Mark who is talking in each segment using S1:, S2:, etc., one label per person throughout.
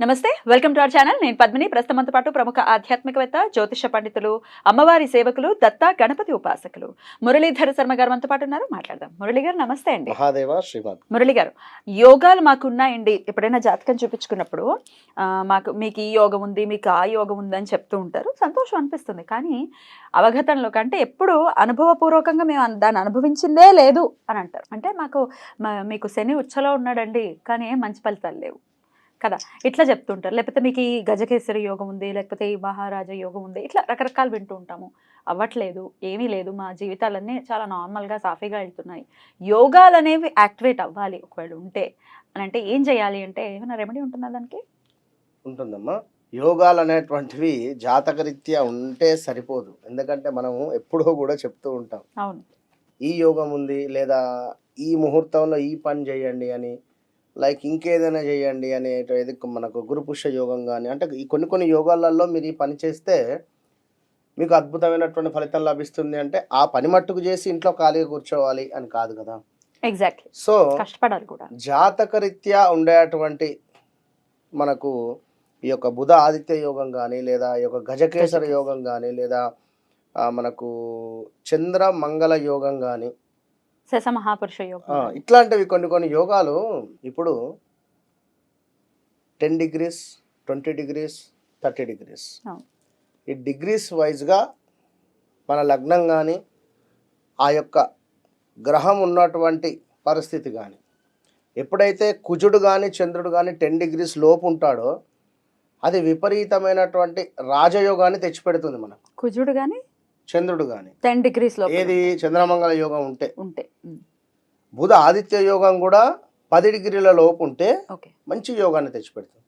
S1: నమస్తే welcome to our channel. నేను పద్మిని. ప్రస్తుతంతో పాటు ప్రముఖ ఆధ్యాత్మికవేత్త జ్యోతిష పండితులు అమ్మవారి సేవకులు దత్తా గణపతి ఉపాసకులు మురళీధర శర్మ గారు మనతో పాటు ఉన్నారు. మాట్లాడదాం. మురళి గారు నమస్తే అండి.
S2: మహాదేవ శ్రీమద్
S1: మురళి గారు యోగాలు మాకు ఉన్నాయండి ఎప్పుడైనా జాతకం చూపించుకున్నప్పుడు మాకు మీకు ఈ యోగం ఉంది మీకు ఆ యోగం ఉంది అని చెప్తూ ఉంటారు. సంతోషం అనిపిస్తుంది. కానీ అవగతంలో కంటే ఎప్పుడు అనుభవపూర్వకంగా మేము దాన్ని అనుభవించిందే లేదు అని అంటారు. అంటే మాకు మీకు శని ఉచ్చలో ఉన్నాడండి కానీ మంచి ఫలితాలు లేవు. కదా. ఇట్లా చెప్తుంటారు. లేకపోతే మీకు ఈ గజకేసరి యోగం ఉంది లేకపోతే ఈ మహారాజా యోగం ఉంది ఇట్లా రకరకాలు వింటూ ఉంటాము. అవ్వట్లేదు ఏమీ లేదు. మా జీవితాలన్నీ చాలా నార్మల్గా సాఫీగా వెళ్తున్నాయి. యోగాలు అనేవి యాక్టివేట్ అవ్వాలి ఒకవేళ ఉంటే. అని అంటే ఏం చేయాలి అంటే ఏమైనా రెమెడీ ఉంటుందా దానికి?
S2: ఉంటుందమ్మా. యోగాలు అనేటువంటివి జాతకరీత్యా ఉంటే సరిపోదు. ఎందుకంటే మనము ఎప్పుడో కూడా చెప్తూ ఉంటాం.
S1: అవును.
S2: ఈ యోగం ఉంది లేదా ఈ ముహూర్తంలో ఈ పని చేయండి అని లైక్ ఇంకేదైనా చేయండి అని ఇది మనకు గురుపుష్య యోగం కానీ అంటే ఈ కొన్ని కొన్ని యోగాలలో మీరు ఈ పని చేస్తే మీకు అద్భుతమైనటువంటి ఫలితం లభిస్తుంది అంటే ఆ పని మట్టుకు చేసి ఇంట్లో ఖాళీగా కూర్చోవాలి అని కాదు కదా.
S1: ఎగ్జాక్ట్లీ
S2: సో
S1: కష్టపడాలి కూడా.
S2: జాతకరీత్యా ఉండేటువంటి మనకు ఈ యొక్క బుధ ఆదిత్య యోగం కానీ లేదా ఈ యొక్క గజకేసర. యోగం కానీ లేదా మనకు చంద్ర మంగళ యోగం కానీ
S1: శశ మహాపురుష యోగం
S2: ఇట్లాంటివి కొన్ని కొన్ని యోగాలు ఇప్పుడు ten degrees twenty degrees thirty degrees. ఈ డిగ్రీస్ వైజ్గా మన లగ్నం కానీ ఆ యొక్క గ్రహం ఉన్నటువంటి పరిస్థితి కానీ ఎప్పుడైతే కుజుడు కానీ చంద్రుడు కానీ టెన్ డిగ్రీస్ లోపు ఉంటాడో అది విపరీతమైనటువంటి రాజయోగాన్ని తెచ్చిపెడుతుంది మనకు.
S1: కుజుడు కానీ
S2: చంద్రుడు కానీ
S1: టెన్ డిగ్రీస్లో
S2: ఏది? చంద్రమంగళ యోగం ఉంటే.
S1: ఉంటే.
S2: బుధ ఆదిత్య యోగం కూడా పది డిగ్రీల లోపు ఉంటే మంచి యోగాన్ని తెచ్చిపెడుతుంది.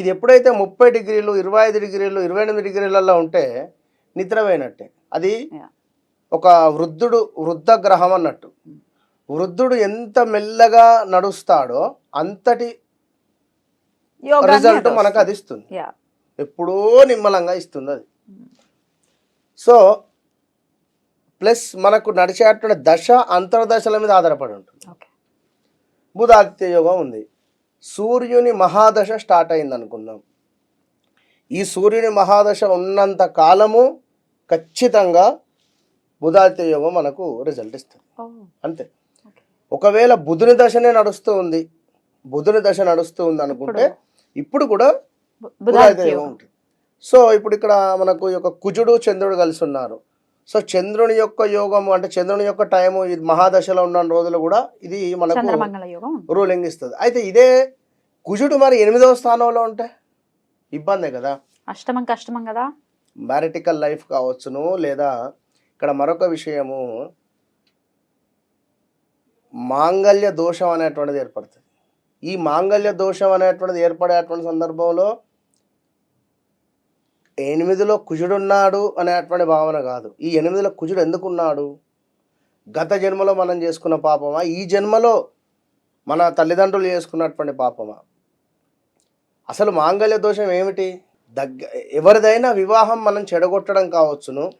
S2: ఇది ఎప్పుడైతే ముప్పై డిగ్రీలు ఇరవై ఐదు డిగ్రీలు ఇరవై ఎనిమిది డిగ్రీలలో ఉంటే నిద్రపోయినట్టే. అది. ఒక వృద్ధుడు వృద్ధ గ్రహం అన్నట్టు. వృద్ధుడు ఎంత మెల్లగా నడుస్తాడో అంతటి రిజల్ట్ మనకు. అది ఇస్తుంది. ఎప్పుడో నిమ్మలంగా ఇస్తుంది అది. సో ప్లస్ మనకు నడిచేటువంటి దశ అంతర్దశల మీద ఆధారపడి ఉంటుంది. బుధాదిత్య యోగం ఉంది. సూర్యుని మహాదశ స్టార్ట్ అయింది అనుకుందాం. ఈ సూర్యుని మహాదశ ఉన్నంత కాలము ఖచ్చితంగా బుధాదిత్య యోగం మనకు రిజల్ట్ ఇస్తుంది. అంతే. ఒకవేళ బుధుని దశనే నడుస్తూ ఉంది బుధుని దశ నడుస్తూ ఉంది అనుకుంటే ఇప్పుడు కూడా బుధాదిత్య యోగం ఉంటుంది. సో ఇప్పుడు ఇక్కడ మనకు ఈ యొక్క కుజుడు చంద్రుడు కలిసి ఉన్నారు. సో చంద్రుని యొక్క యోగము అంటే చంద్రుని యొక్క టైము ఇది మహాదశలో ఉన్న రోజులు కూడా ఇది మనకు. రూలింగ్ ఇస్తుంది. అయితే ఇదే కుజుడు మరి ఎనిమిదవ స్థానంలో ఉంటే ఇబ్బందే కదా?
S1: అష్టమం కష్టమం కదా?
S2: మ్యారిటికల్ లైఫ్ కావచ్చును లేదా ఇక్కడ మరొక విషయము మాంగళ్య దోషం అనేటువంటిది ఏర్పడుతుంది. ఈ మాంగళ్య దోషం అనేటువంటిది ఏర్పడేటువంటి సందర్భంలో ఎనిమిదిలో కుజుడున్నాడు అనేటువంటి భావన కాదు. ఈ ఎనిమిదిలో కుజుడు ఎందుకున్నాడు? గత జన్మలో మనం చేసుకున్న పాపమా? ఈ జన్మలో మన తల్లిదండ్రులు చేసుకున్నటువంటి పాపమా? అసలు మాంగళ్య దోషం ఏమిటి? దగ్గ ఎవరిదైనా వివాహం మనం చెడగొట్టడం కావచ్చును.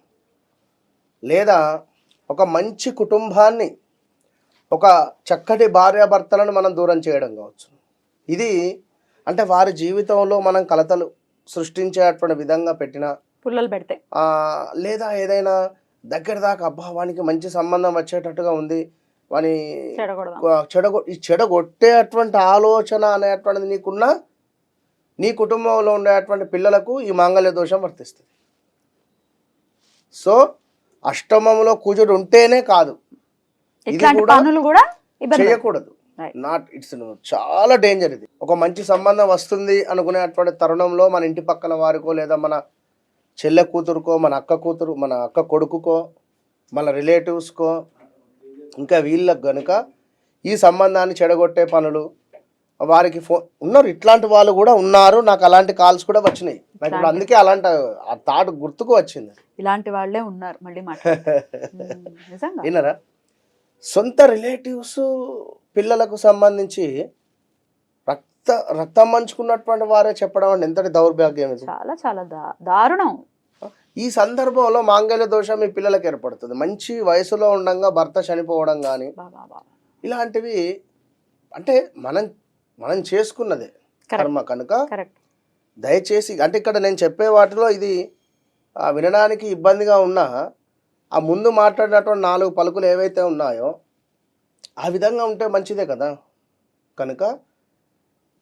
S2: లేదా ఒక మంచి కుటుంబాన్ని ఒక చక్కటి భార్యాభర్తలను మనం దూరం చేయడం కావచ్చు ఇది అంటే వారి జీవితంలో మనం కలతలు సృష్టించేటువంటి విధంగా పెట్టిన
S1: పుల్లలు పెడితే.
S2: ఆ, లేదా ఏదైనా దగ్గర దాకా అబ్బా వానికి మంచి సంబంధం వచ్చేటట్టుగా ఉంది వాని చెడగొ ఈ చెడగొట్టేటువంటి ఆలోచన అనేటువంటిది నీకున్నా నీ కుటుంబంలో ఉండేటువంటి పిల్లలకు ఈ మాంగళ్య దోషం వర్తిస్తుంది. సో అష్టమంలో కుజుడు ఉంటేనే కాదు. ఇది కూడా చేయకూడదు. నాట్ ఇట్స్ చాలా డేంజర్ ఇది. ఒక మంచి సంబంధం వస్తుంది అనుకునేటువంటి తరుణంలో మన ఇంటి పక్కన వారికో లేదా మన చెల్లె కూతురుకో మన అక్క కూతురు మన అక్క కొడుకుకో మన రిలేటివ్స్కో ఇంకా వీళ్ళకు గనుక ఈ సంబంధాన్ని చెడగొట్టే పనులు వారికి ఫోన్ ఉన్నారు. ఇట్లాంటి వాళ్ళు కూడా ఉన్నారు. నాకు అలాంటి కాల్స్ కూడా వచ్చినాయి. నాకు ఇప్పుడు అందుకే అలాంటి ఆ థాట్ గుర్తుకు వచ్చింది.
S1: ఇలాంటి వాళ్ళే ఉన్నారు మళ్ళీ
S2: వినరా సొంత రిలేటివ్స్ పిల్లలకు సంబంధించి రక్త రక్తం మంచుకున్నటువంటి వారే చెప్పడం అంటే ఎంతటి దౌర్భాగ్యం ఇది?
S1: చాలా చాలా దారుణం.
S2: ఈ సందర్భంలో మాంగళ్య దోషం మీ పిల్లలకు ఏర్పడుతుంది. మంచి వయసులో ఉండగా భర్త చనిపోవడం కానీ ఇలాంటివి అంటే మనం మనం చేసుకున్నదే కర్మ కనుక దయచేసి అంటే ఇక్కడ నేను చెప్పే వాటిలో ఇది వినడానికి ఇబ్బందిగా ఉన్నా ఆ ముందు మాట్లాడినటువంటి నాలుగు పలుకులు ఏవైతే ఉన్నాయో ఆ విధంగా ఉంటే మంచిదే కదా? కనుక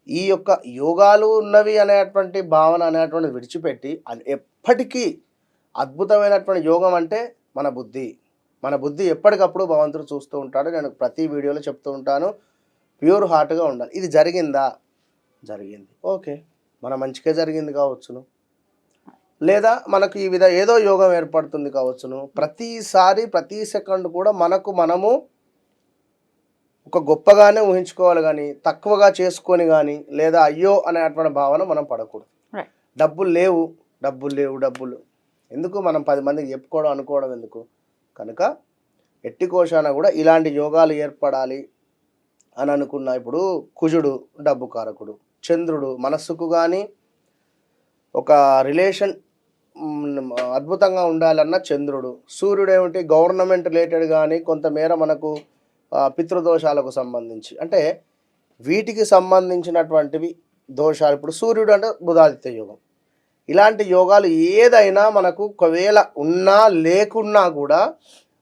S2: ఈ యొక్క యోగాలు ఉన్నవి అనేటువంటి భావన అనేటువంటిది విడిచిపెట్టి అది ఎప్పటికీ అద్భుతమైనటువంటి యోగం అంటే మన బుద్ధి. మన బుద్ధి ఎప్పటికప్పుడు భగవంతుడు చూస్తూ ఉంటాడు. నేను ప్రతి వీడియోలో చెప్తూ ఉంటాను. ప్యూర్ హార్ట్గా ఉండాలి. ఇది జరిగిందా? జరిగింది. ఓకే. మన మంచిగా జరిగింది కావచ్చును. లేదా మనకు ఈ విధ ఏదో యోగం ఏర్పడుతుంది కావచ్చును. ప్రతిసారి ప్రతి సెకండ్ కూడా మనకు మనము ఒక గొప్పగానే ఊహించుకోవాలి కానీ తక్కువగా చేసుకొని కానీ లేదా అయ్యో అనేటువంటి భావన మనం పడకూడదు. డబ్బులు లేవు డబ్బులు లేవు డబ్బులు. ఎందుకు మనం పది మందికి చెప్పుకోవడం అనుకోవడం ఎందుకు? కనుక ఎట్టి కోశాన కూడా ఇలాంటి యోగాలు ఏర్పడాలి అని అనుకున్న ఇప్పుడు కుజుడు డబ్బు కారకుడు చంద్రుడు మనస్సుకు కానీ ఒక రిలేషన్ అద్భుతంగా ఉండాలన్న చంద్రుడు. సూర్యుడు ఏమిటి గవర్నమెంట్ రిలేటెడ్ కానీ కొంతమేర మనకు పితృదోషాలకు సంబంధించి. అంటే వీటికి సంబంధించినటువంటివి దోషాలు. ఇప్పుడు సూర్యుడు అంటే బుధాదిత్య యోగం. ఇలాంటి యోగాలు ఏదైనా మనకు ఒకవేళ ఉన్నా లేకున్నా కూడా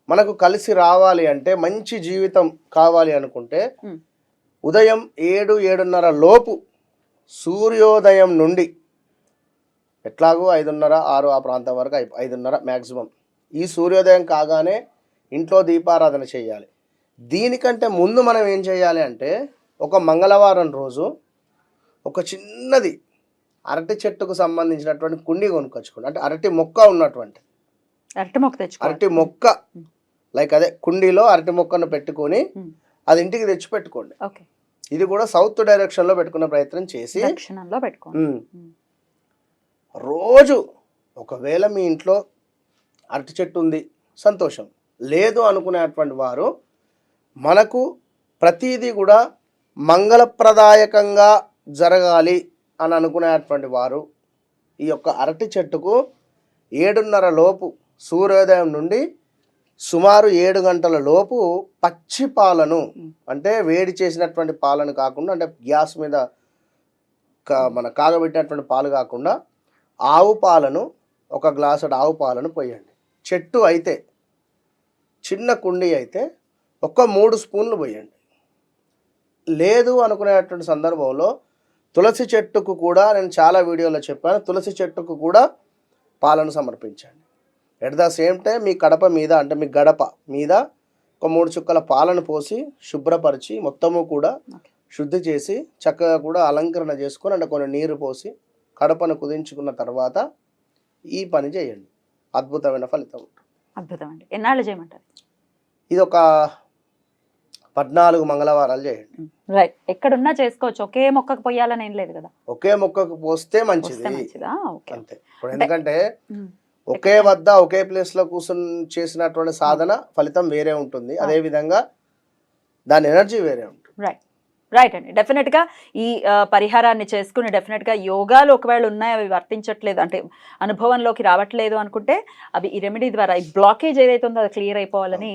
S2: మనకు కలిసి రావాలి అంటే మంచి జీవితం కావాలి అనుకుంటే. ఉదయం ఏడు ఏడున్నర లోపు సూర్యోదయం నుండి ఎట్లాగో ఐదున్నర ఆరు ఆ ప్రాంతం వరకు ఐదున్నర మ్యాక్సిమం ఈ సూర్యోదయం కాగానే ఇంట్లో దీపారాధన చేయాలి. దీనికంటే ముందు మనం ఏం చేయాలి అంటే ఒక మంగళవారం రోజు ఒక చిన్నది అరటి చెట్టుకు సంబంధించినటువంటి కుండి కొనుక్కొచ్చుకోండి. అంటే అరటి మొక్క ఉన్నటువంటి.
S1: అరటి మొక్క తెచ్చుకోవాలి.
S2: అరటి మొక్క. లైక్ అదే కుండీలో అరటి మొక్కను పెట్టుకొని. అది ఇంటికి తెచ్చి పెట్టుకోండి ఇది కూడా సౌత్ డైరెక్షన్లో పెట్టుకునే ప్రయత్నం చేసి
S1: పెట్టుకోండి.
S2: రోజు ఒకవేళ మీ ఇంట్లో అరటి చెట్టు ఉంది సంతోషం. లేదు అనుకునేటువంటి వారు మనకు ప్రతిదీ కూడా మంగళప్రదాయకంగా జరగాలి అని అనుకునేటువంటి వారు ఈ యొక్క అరటి చెట్టుకు ఏడున్నర లోపు సూర్యోదయం నుండి సుమారు ఏడు గంటల లోపు పచ్చి పాలను అంటే వేడి చేసినటువంటి పాలను కాకుండా అంటే గ్యాస్ మీద కా- మన కాగబెట్టినటువంటి పాలు కాకుండా ఆవు పాలను ఒక గ్లాసు ఆవు పాలను పోయండి. చెట్టు అయితే చిన్న కుండీ అయితే ఒక మూడు స్పూన్లు పోయండి. లేదు అనుకునేటువంటి సందర్భంలో తులసి చెట్టుకు కూడా నేను చాలా వీడియోలో చెప్పాను తులసి చెట్టుకు కూడా పాలను సమర్పించండి. ఎట్ ద సేమ్ టైం మీ కడప మీద అంటే మీ గడప మీద ఒక మూడు చుక్కల పాలను పోసి శుభ్రపరిచి మొత్తము కూడా. శుద్ధి చేసి చక్కగా కూడా అలంకరణ చేసుకొని అంటే కొన్ని నీరు పోసి కడపను కుదించుకున్న తర్వాత ఈ పని చేయండి. అద్భుతమైన ఫలితం. ఉంటుంది
S1: అద్భుతం అండి ఎన్నాళ్ళు చేయమంటారు?
S2: ఇది ఒక పద్నాలుగు మంగళవారాలు చేయండి.
S1: రైట్. ఎక్కడున్నా చేసుకోవచ్చు. ఒకే మొక్కకు పోయాలని ఏం లేదు కదా.
S2: ఒకే మొక్కకు పోస్తే మంచిది.
S1: మంచిదా? ఓకే.
S2: అంతే. ఇప్పుడు ఎందుకంటే. ఒకే వద్ద ఒకే ప్లేస్లో కూర్చుని చేసినటువంటి సాధన ఫలితం వేరే ఉంటుంది. అదే విధంగా దాని ఎనర్జీ వేరే ఉంటుంది.
S1: రైట్. రైట్ అండి. డెఫినెట్గా ఈ పరిహారాన్ని చేసుకుని డెఫినెట్గా యోగాలు ఒకవేళ ఉన్నాయి అవి వర్తించట్లేదు అంటే అనుభవంలోకి రావట్లేదు అనుకుంటే అవి ఈ రెమెడీ ద్వారా ఈ బ్లాకేజ్ ఏదైతే ఉందో అది క్లియర్ అయిపోవాలని